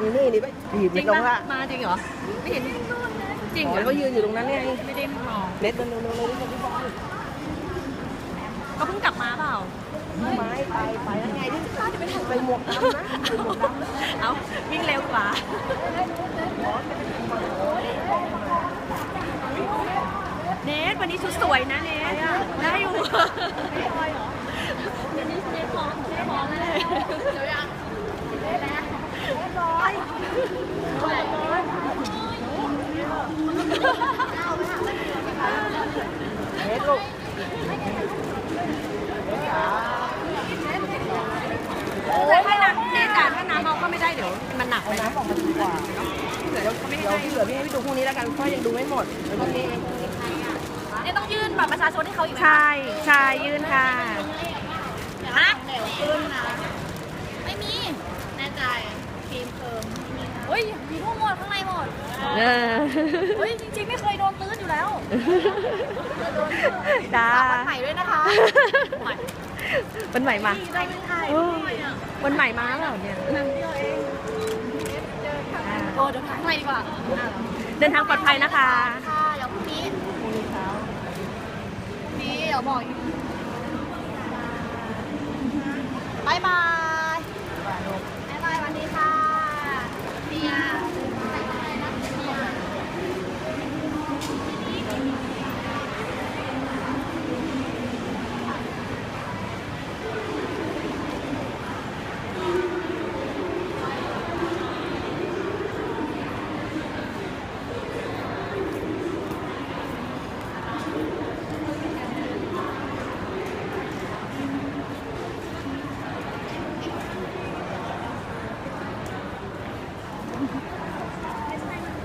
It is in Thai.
นี่นี่นี่ไปถีบจริงตรงปะละมาจริงเหรอ ไม่เห็นจริงอ๋เหรออเขายืนอยู่ตรงนั้นไงไม่ได้มองเน็ตเร็วเร็วเร็วเร็วเร็วพี่บอลเขาเพิ่งกลับมาเปล่าไม้ไปไปแล้วไงที่จะไปใส่หมวกดำนะใส่หมวกดำนะเอาวิ่งเร็วกว่าเนทวันนี้ชุดสวยนะเนทได้อยู่เดี๋ยวนี้เนทพร้อมเนทพร้อม เลยเดี๋ยวยังเน็ตลูกแต่ถ้าน้ำเนทจ๋าถ้าน้ำเอาก็ไม่ได้เดี๋ยวมันหนักเอาไปนะน้ำออกมาดีกว่าเดี๋ยวเขาไม่ให้เดี๋ยวให้ที่เหลือพี่ให้พี่ดูพรุ่งนี้แล้วกันเพราะยังดูไม่หมดเดี๋ยวพรุ่งนี้เองเนทต้องยื่นบัตรประชาชนให้เขาอีกไหมใช่ใช่ยื่นค่ะฮะ ไม่มี แน่ใจครีมเคิร์มไม่มี เฮ้ยมีพวกหมดข้างในหมดเออเฮ้ยจริงๆไม่เคยโดนตื้นอยู่แล้วจ้าฝากวันใหม่ด้วยนะคะวันใหม่มาได้ไม่ถ่ายเออวันใหม่มาเปล่าเนี่ยโอ้เดี๋ยวถ่ายข้างในดีกว่า เดินทางปลอดภัยนะคะค่ะเดี๋ยวพรุ่งนี้พรุ่งนี้เช้าพรุ่งนี้เดี๋ยวบอกอีกบายบายบายบายวันดีค่ะเดีย